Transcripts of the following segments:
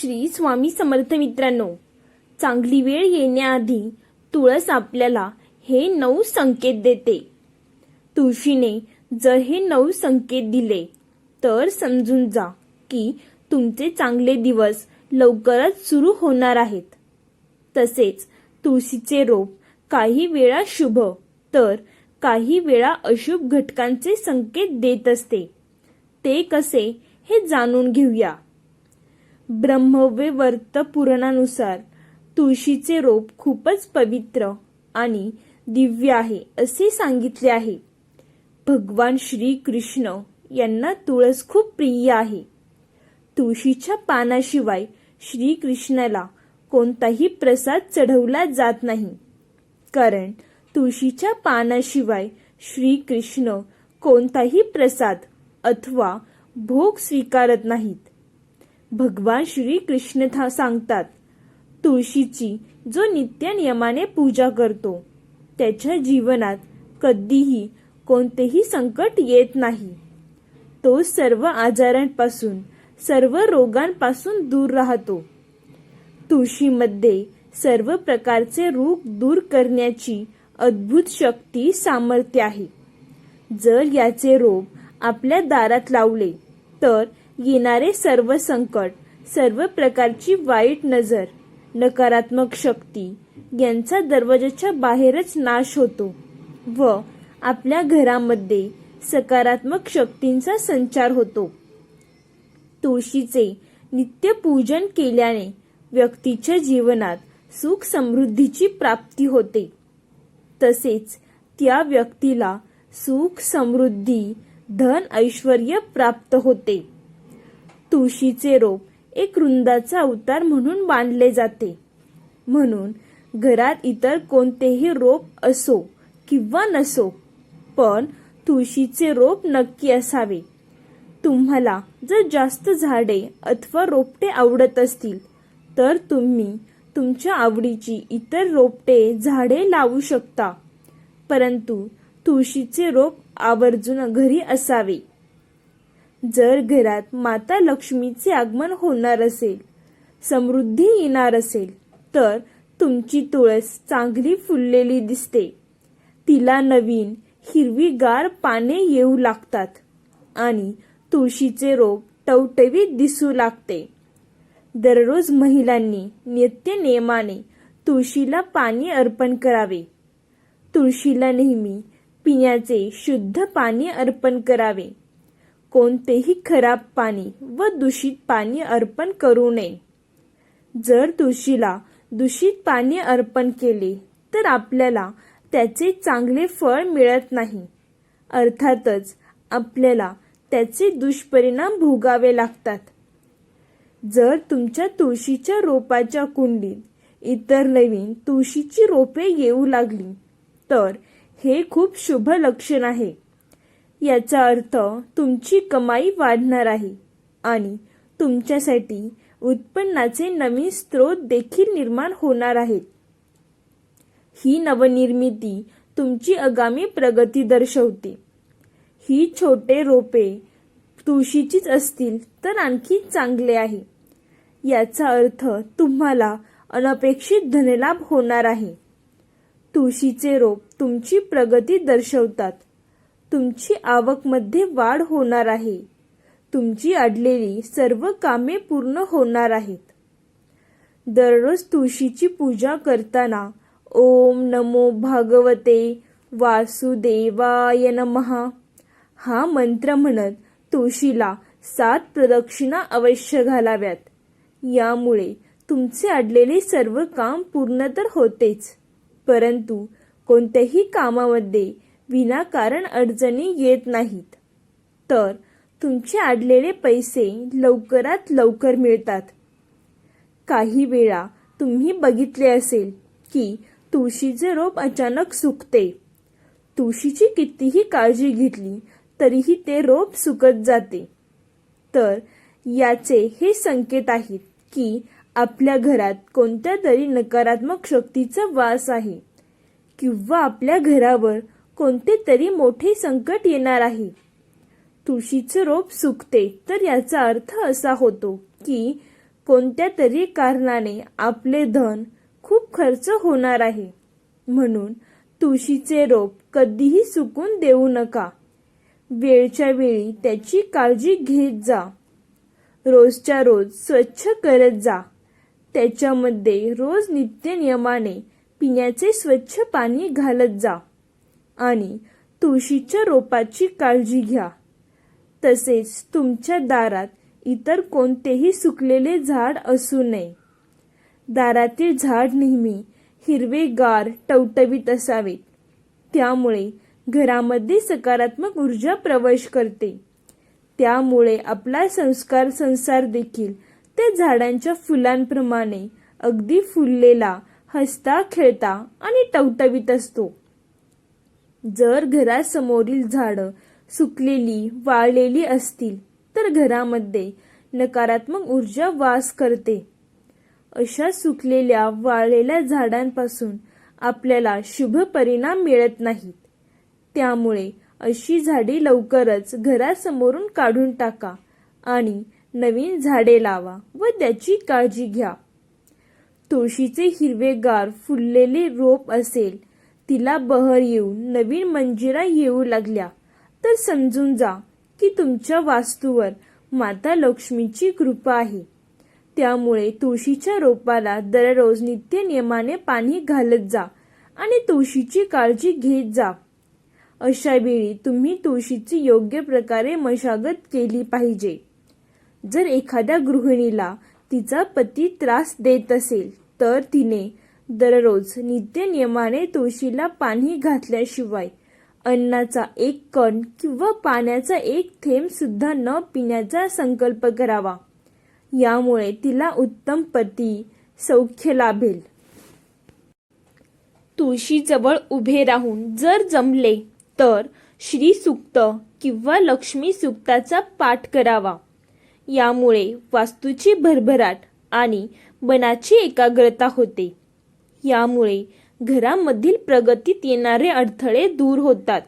श्री स्वामी समर्थ मित्रांनो चांगली वेळ येण्याआधी तुळस आपल्याला हे नऊ संकेत देते. तुळशीने जर हे नऊ संकेत दिले तर समजून जा की तुमचे चांगले दिवस लवकरच सुरू होणार आहेत. तसेच तुळशीचे रोप काही वेळा शुभ तर काही वेळा अशुभ घटकांचे संकेत देत असते. ते कसे हे जाणून घेऊया. ब्रह्मवेवर्त पुराणानुसार तुळशीचे रोप खूपच पवित्र आणि दिव्य आहे असे सांगितले आहे. भगवान श्री कृष्ण यांना तुळस खूप प्रिय आहे. तुळशीच्या पानाशिवाय श्रीकृष्णाला कोणताही प्रसाद चढवला जात नाही. कारण तुळशीच्या पानाशिवाय श्रीकृष्ण कोणताही प्रसाद अथवा भोग स्वीकारत नाहीत. भगवान श्री कृष्ण सांगतात तुळशीची जो नित्य नियमाने पूजा करतो त्याच्या जीवनात कधीही कोणतेही संकट येत नाही. तो सर्व आजारांपासून सर्व रोगांपासून दूर राहतो. तुळशीमध्ये सर्व प्रकारचे रोग दूर करण्याची अद्भुत शक्ती सामर्थ्य आहे. जर याचे रोप आपल्या दारात लावले तर येणारे सर्व संकट सर्व प्रकारची वाईट नजर नकारात्मक शक्ती यांचा दरवाजाच्या बाहेरच नाश होतो व आपल्या घरामध्ये सकारात्मक शक्तींचा संचार होतो. तुळशीचे नित्य पूजन केल्याने व्यक्तीच्या जीवनात सुख समृद्धीची प्राप्ती होते. तसेच त्या व्यक्तीला सुख समृद्धी धन ऐश्वर प्राप्त होते. तुळशीचे रोप एक वृंदाचा अवतार म्हणून बांधले जाते. म्हणून घरात इतर कोणतेही रोप असो किंवा नसो पण तुळशीचे रोप नक्की असावे. तुम्हाला जर जास्त झाडे अथवा रोपटे आवडत असतील तर तुम्ही तुमच्या आवडीची इतर रोपटे झाडे लावू शकता. परंतु तुळशीचे रोप आवर्जून घरी असावे. जर घरात माता लक्ष्मीचे आगमन होणार असेल समृद्धी येणार असेल तर तुमची तुळस चांगली फुललेली दिसते. तिला नवीन हिरवीगार पाने येऊ लागतात आणि तुळशीचे रोप टवटवीत दिसू लागते. दररोज महिलांनी नित्य नियमाने तुळशीला पाणी अर्पण करावे. तुळशीला नेहमी पिण्याचे शुद्ध पाणी अर्पण करावे. कोणतेही खराब पाणी व दूषित पाणी अर्पण करू नये. जर तुळशीला दूषित पाणी अर्पण केले तर आपल्याला त्याचे चांगले फळ मिळत नाही. अर्थातच आपल्याला त्याचे दुष्परिणाम भोगावे लागतात. जर तुमच्या तुळशीच्या रोपाच्या कुंडीत इतर नवीन तुळशीची रोपे येऊ लागली तर हे खूप शुभ लक्षण आहे. याचा अर्थ तुमची कमाई वाढणार आहे आणि तुमच्यासाठी उत्पन्नाचे नवीन स्रोत देखील निर्माण होणार आहेत. ही नवनिर्मिती तुमची आगामी प्रगती दर्शवते. ही छोटे रोपे तुळशीचीच असतील तर आणखी चांगले आहे. याचा अर्थ तुम्हाला अनपेक्षित धनलाभ होणार आहे. तुळशीचे रोप तुमची प्रगती दर्शवतात. तुमची आवकमध्ये वाढ होणार आहे. तुमची अडलेली सर्व कामे पूर्ण होणार आहेत. दररोज तुळशीची पूजा करताना ओम नमो भागवते वासुदेवाय नमहा हा मंत्र म्हणत तुळशीला सात प्रदक्षिणा अवश्य घालाव्यात. यामुळे तुमचे अडलेले सर्व काम पूर्ण तर होतेच. परंतु कोणत्याही कामामध्ये विनाकारण अडचणी येत नाहीत. तर तुमचे अडलेले पैसे लवकरात लवकर मिळतात. काही वेळा तुम्ही बघितले असेल की तुळशीचे रोप अचानक सुकते. तुळशीची कितीही काळजी घेतली तरीही ते रोप सुकत जाते. तर याचे हे संकेत आहेत की आपल्या घरात कोणत्या तरी नकारात्मक शक्तीचा वास आहे किंवा आपल्या घरावर कोणते तरी मोठे संकट येणार आहे. तुळशीचे रोप सुकते तर याचा अर्थ असा होतो की कोणत्या तरी कारणाने आपले धन खूप खर्च होणार आहे. म्हणून तुळशीचे रोप कधीही सुकून देऊ नका. वेळच्या वेळी त्याची काळजी घेत जा. रोजच्या रोज स्वच्छ करत जा. त्याच्यामध्ये रोज नित्य नियमाने पिण्याचे स्वच्छ पाणी घालत जा. आणि तुळशीच्या रोपाची काळजी घ्या. तसेच तुमच्या दारात इतर कोणतेही सुकलेले झाड असू नये. दारातील झाड नेहमी हिरवेगार टवटवीत असावेत. त्यामुळे घरामध्ये सकारात्मक ऊर्जा प्रवेश करते. त्यामुळे आपला संस्कार संसार देखील त्या झाडांच्या फुलांप्रमाणे अगदी फुललेला हसता खेळता आणि टवटवीत असतो. जर घरासमोरील झाडं सुकलेली वाळलेली असतील तर घरामध्ये नकारात्मक ऊर्जा वास करते. अशा सुकलेल्या वाळलेल्या झाडांपासून आपल्याला शुभ परिणाम मिळत नाहीत. त्यामुळे अशी झाडे लवकरच घरासमोरून काढून टाका आणि नवीन झाडे लावा व त्याची काळजी घ्या. तुळशीचे हिरवेगार फुललेले रोप असेल तिला बहर येऊन नवीन मंजिरा येऊ लागल्या. तर समजून जा की तुमच्या वास्तूवर माता लक्ष्मीची कृपा आहे. त्यामुळे तुळशीच्या रोपाला दररोज नित्य नियमाने पाणी घालत जा आणि तुळशीची काळजी घेत जा. अशा वेळी तुम्ही तुळशीची योग्य प्रकारे मशागत केली पाहिजे. जर एखाद्या गृहिणीला तिचा पती त्रास देत असेल तर तिने दररोज नित्यनियमाने तुळशीला पाणी घातल्याशिवाय अन्नाचा एक कण किंवा पाण्याचा एक थेंब सुद्धा न पिण्याचा संकल्प करावा. यामुळे तिला उत्तम पती सौख्य लाभेल. तुळशीजवळ उभे राहून जर जमले तर श्री सुक्त किंवा लक्ष्मी सुक्ताचा पाठ करावा. यामुळे वास्तूची भरभराट आणि मनाची एकाग्रता होते. यामुळे घरामधील प्रगतीत येणारे अडथळे दूर होतात.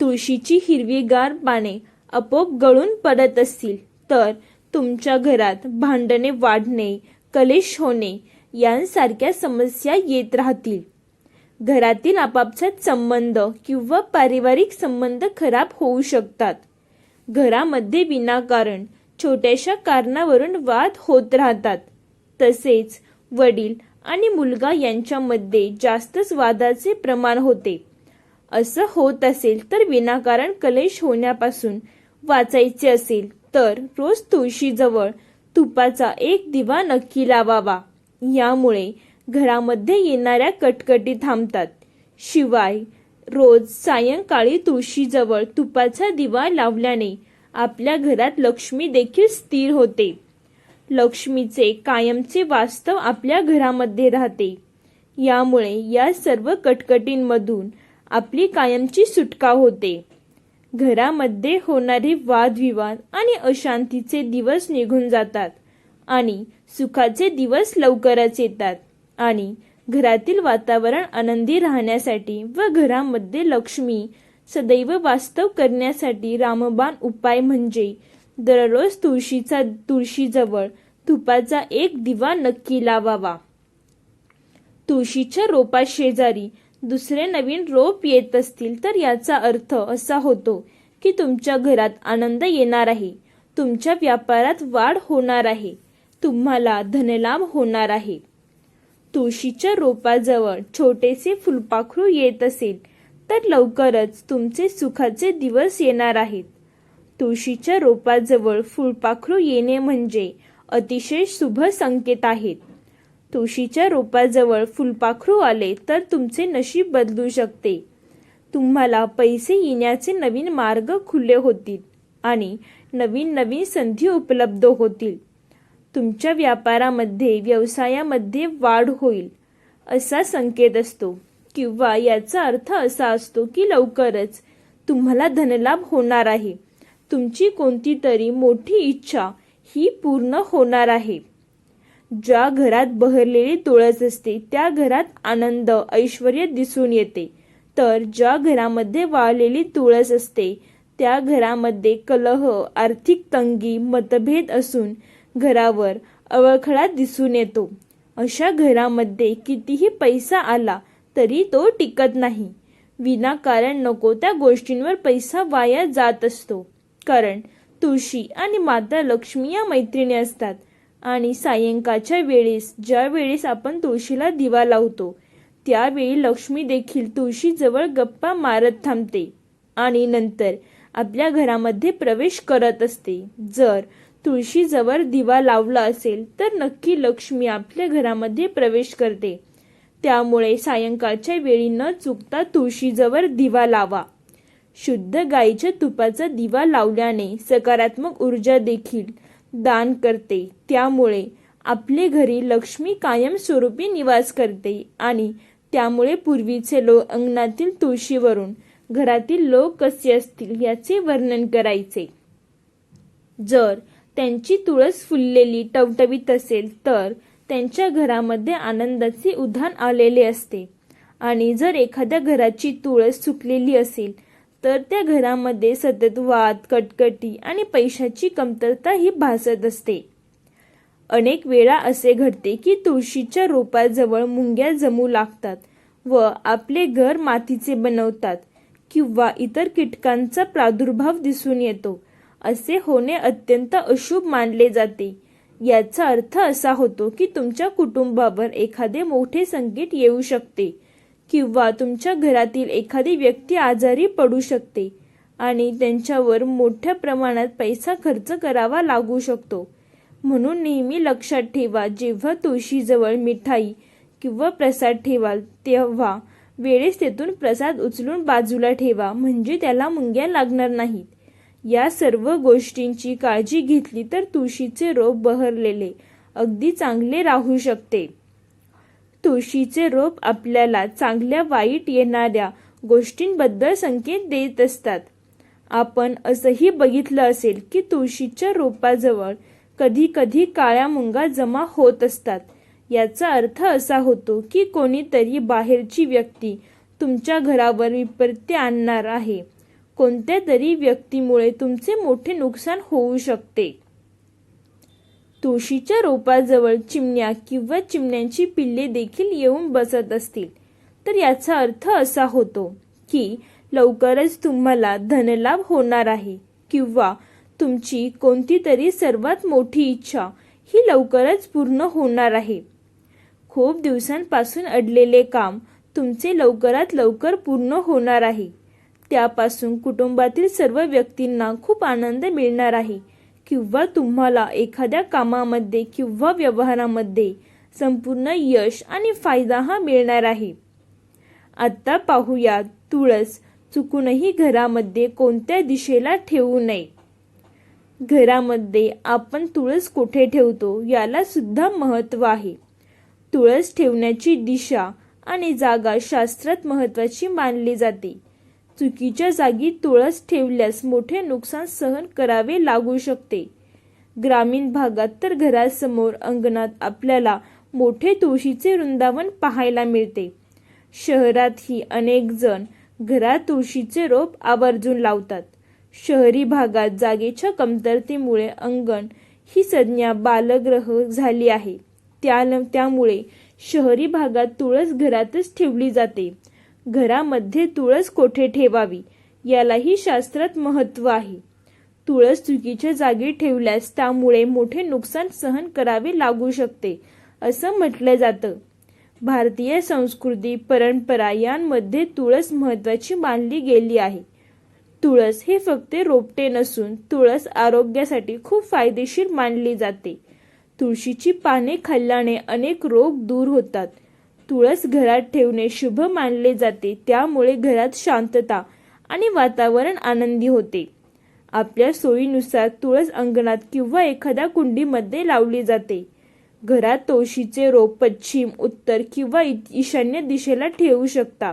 तुळशीची हिरवीगार पाने आपोआप गळून पडत असतील तर तुमच्या घरात भांडणे वाढणे कलेश होणे यांसारख्या समस्या येत राहतील. घरातील आपापसात संबंध किंवा पारिवारिक संबंध खराब होऊ शकतात. घरामध्ये विनाकारण छोट्याशा कारणावरून वाद होत राहतात. तसेच वडील आणि मुलगा यांच्यामध्ये जास्तच वादाचे प्रमाण होते. असं होत असेल तर विनाकारण कलेश होण्यापासून वाचायचे असेल तर रोज तुळशीजवळ तुपाचा एक दिवा नक्की लावावा. यामुळे घरामध्ये येणाऱ्या कटकटी थांबतात. शिवाय रोज सायंकाळी तुळशीजवळ तुपाचा दिवा लावल्याने आपल्या घरात लक्ष्मी देखील स्थिर होते. लक्ष्मीचे कायमचे वास्तव आपल्या घरामध्ये राहते. यामुळे या सर्व कटकटींमधून आपली कायमची सुटका होते. घरामध्ये होणारे वादविवाद आणि अशांतीचे दिवस निघून जातात आणि सुखाचे दिवस लवकरच येतात आणि घरातील वातावरण आनंदी राहण्यासाठी व घरामध्ये लक्ष्मी सदैव वास्तव करण्यासाठी रामबाण उपाय म्हणजे दररोज तुळशीचा तुळशीजवळ तुपाचा एक दिवा नक्की लावावा. तुळशीच्या रोपा शेजारी दुसरे नवीन रोप येत असतील तर याचा अर्थ असा होतो की तुमच्या घरात आनंद येणार आहे. तुमच्या व्यापारात वाढ होणार आहे. तुम्हाला धनलाभ होणार आहे. तुळशीच्या रोपाजवळ छोटेसे फुलपाखरू येत असेल तर लवकरच तुमचे सुखाचे दिवस येणार आहेत. तुळशीच्या रोपाजवळ फुलपाखरू येणे म्हणजे अतिशय शुभ संकेत आहेत. तुळशीच्या रोपाजवळ फुलपाखरू आले तर तुमचे नशीब बदलू शकते. तुम्हाला पैसे येण्याचे नवीन मार्ग खुले होतील आणि नवीन नवीन संधी उपलब्ध होतील. तुमच्या व्यापारामध्ये व्यवसायामध्ये वाढ होईल असा संकेत असतो. किंवा याचा अर्थ असा असतो की लवकरच तुम्हाला धनलाभ होणार आहे. तुमची कोणती तरी मोठी इच्छा ही पूर्ण होणार आहे. ज्या घरात बहरलेली तुळस असते त्या घरात आनंद ऐश्वर दिसून येते. तर ज्या घरामध्ये वाळलेली तुळस असते त्या घरामध्ये कलह आर्थिक तंगी मतभेद असून घरावर अवखळा दिसून येतो. अशा घरामध्ये कितीही पैसा आला तरी तो टिकत नाही. विनाकारण नको त्या गोष्टींवर पैसा वाया जात असतो. कारण तुळशी आणि माता लक्ष्मी या मैत्रिणी असतात. आणि सायंकाळच्या वेळेस ज्या वेळेस आपण तुळशीला दिवा लावतो त्यावेळी लक्ष्मी देखील तुळशीजवळ गप्पा मारत थांबते आणि नंतर आपल्या घरामध्ये प्रवेश करत असते. जर तुळशीजवळ दिवा लावला असेल तर नक्की लक्ष्मी आपल्या घरामध्ये प्रवेश करते. त्यामुळे सायंकाळच्या वेळी न चुकता तुळशीजवळ दिवा लावा. शुद्ध गाईच्या तुपाचा दिवा लावल्याने सकारात्मक ऊर्जा देखील दान करते. त्यामुळे आपले घरी लक्ष्मी कायमस्वरूपी निवास करते आणि त्यामुळे पूर्वीचे लोक अंगणातील तुळशीवरून घरातील लोक कसे असतील याचे वर्णन करायचे. जर त्यांची तुळस फुललेली टवटवीत असेल तर त्यांच्या घरामध्ये आनंदाचे उधाण आलेले असते. आणि जर एखाद्या घराची तुळस सुकलेली असेल तर त्या घरामध्ये सतत वाद कटकटी आणि पैशाची कमतरता ही भासत असते. अनेक वेळा असे घडते की तुळशीच्या रोपाजवळ मुंग्या जमू लागतात व आपले घर मातीचे बनवतात किंवा इतर कीटकांचा प्रादुर्भाव दिसून येतो. असे होणे अत्यंत अशुभ मानले जाते. याचा अर्थ असा होतो की तुमच्या कुटुंबावर एखादे मोठे संकट येऊ शकते. किंवा तुमच्या घरातील एखादी व्यक्ती आजारी पडू शकते आणि त्यांच्यावर मोठ्या प्रमाणात पैसा खर्च करावा लागू शकतो. म्हणून नेहमी लक्षात ठेवा जेव्हा तुळशीजवळ मिठाई किंवा प्रसाद ठेवाल तेव्हा वेळेस तेथून प्रसाद उचलून बाजूला ठेवा म्हणजे त्याला मुंग्या लागणार नाहीत. या सर्व गोष्टींची काळजी घेतली तर तुळशीचे रोप बहरलेले अगदी चांगले राहू शकते. तुळशीचे रोप आपल्याला चांगल्या वाईट येणाऱ्या गोष्टींबद्दल संकेत देत असतात. आपण असंही बघितलं असेल की तुळशीच्या रोपाजवळ कधी कधी काळ्या मुंगा जमा होत असतात. याचा अर्थ असा होतो की कोणीतरी बाहेरची व्यक्ती तुमच्या घरावर विपत्ती आणणार आहे. कोणत्या तरी व्यक्तीमुळे तुमचे मोठे नुकसान होऊ शकते. तुळशीच्या रोपाजवळ चिमण्या किंवा चिमण्यांची पिल्ले देखील येऊन बसत असतील. तर याचा अर्थ असा होतो की लवकरच तुम्हाला धनलाभ होणार आहे किंवा तुमची कोणती तरी सर्वात मोठी इच्छा ही लवकरच पूर्ण होणार आहे. खूप दिवसांपासून अडलेले काम तुमचे लवकरात लवकर पूर्ण होणार आहे. त्यापासून कुटुंबातील सर्व व्यक्तींना खूप आनंद मिळणार आहे. किंवा तुम्हाला एखाद्या कामामध्ये किंवा व्यवहारामध्ये संपूर्ण यश आणि फायदा हा मिळणार आहे. आत्ता पाहूया तुळस चुकूनही घरामध्ये कोणत्या दिशेला ठेवू नये. घरामध्ये आपण तुळस कुठे ठेवतो याला सुद्धा महत्त्व आहे. तुळस ठेवण्याची दिशा आणि जागा शास्त्रात महत्त्वाची मानली जाते. चुकीच्या जागी तुळस ठेवल्यास मोठे नुकसान सहन करावे लागू शकते. ग्रामीण भागात तर घरासमोर अंगणात आपल्याला मोठे तुळशीचे वृंदावन पाहायला मिळते. शहरातही अनेक जण घरात तुळशीचे रोप आवर्जून लावतात. शहरी भागात जागेच्या कमतरतेमुळे अंगण ही संज्ञा बालग्रह झाली आहे. त्या त्यामुळे शहरी भागात तुळस घरातच ठेवली जाते. घरामध्ये तुळस कोठे ठेवावी? यालाही शास्त्रात महत्त्व आहे. तुळस चुकीच्या जागी ठेवल्यास त्यामुळे मोठे नुकसान सहन करावे लागू शकते असं म्हटलं जातं. भारतीय संस्कृती परंपरा यांमध्ये तुळस महत्त्वाची मानली गेली आहे. तुळस हे फक्त रोपटे नसून तुळस आरोग्यासाठी खूप फायदेशीर मानली जाते. तुळशीची पाने खाल्ल्याने अनेक रोग दूर होतात. तुळस घरात ठेवणे शुभ मानले जाते. त्यामुळे घरात शांतता आणि वातावरण आनंदी होते. आपल्या सोयीनुसार तुळस अंगणात किंवा एखाद्या कुंडीमध्ये लावली जाते. घरात तुळशीचे रोप पश्चिम उत्तर किंवा ईशान्य दिशेला ठेवू शकता.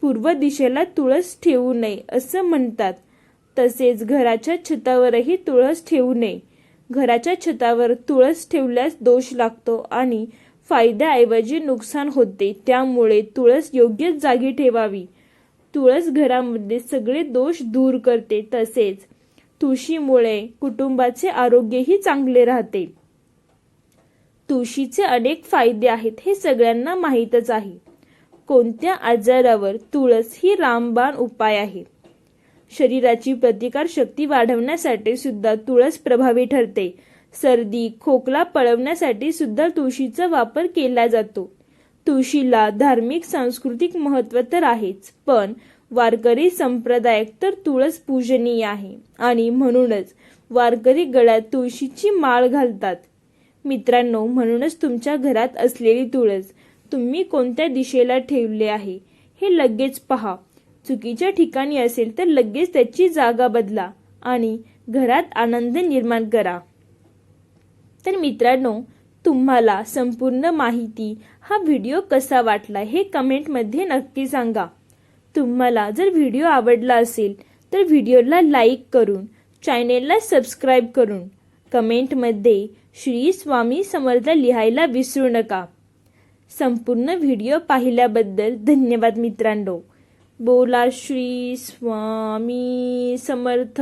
पूर्व दिशेला तुळस ठेवू नये असं म्हणतात. तसेच घराच्या छतावरही तुळस ठेवू नये. घराच्या छतावर तुळस ठेवल्यास दोष लागतो आणि फायद्याऐवजी नुकसान होते. त्यामुळे तुळस योग्य जागी ठेवावी. तुळस घरामध्ये सगळे दोष दूर करते. तसेच तुळशीमुळे कुटुंबाचे आरोग्यही चांगले राहते. तुळशीचे अनेक फायदे आहेत हे सगळ्यांना माहीतच आहे. कोणत्या आजारावर तुळस ही रामबाण उपाय आहे? शरीराची प्रतिकार शक्ती वाढवण्यासाठी सुद्धा तुळस प्रभावी ठरते. सर्दी खोकला पळवण्यासाठी सुद्धा तुळशीचा वापर केला जातो. तुळशीला धार्मिक सांस्कृतिक महत्त्व तर आहेच पण वारकरी संप्रदाय तर तुळस पूजनीय आहे आणि म्हणूनच वारकरी गळ्यात तुळशीची माळ घालतात. मित्रांनो म्हणूनच तुमच्या घरात असलेली तुळस तुम्ही कोणत्या दिशेला ठेवले आहे हे लगेच पहा. चुकीच्या ठिकाणी असेल तर लगेच त्याची जागा बदला आणि घरात आनंद निर्माण करा. तर मित्रांनो तुम्हाला संपूर्ण माहिती हा व्हिडिओ कसा वाटला हे कमेंटमध्ये नक्की सांगा. तुम्हाला जर व्हिडिओ आवडला असेल तर व्हिडिओला लाईक करून चॅनेलला सबस्क्राईब करून कमेंटमध्ये श्री स्वामी समर्थ लिहायला विसरू नका. संपूर्ण व्हिडिओ पाहिल्याबद्दल धन्यवाद मित्रांनो. बोला श्री स्वामी समर्थ.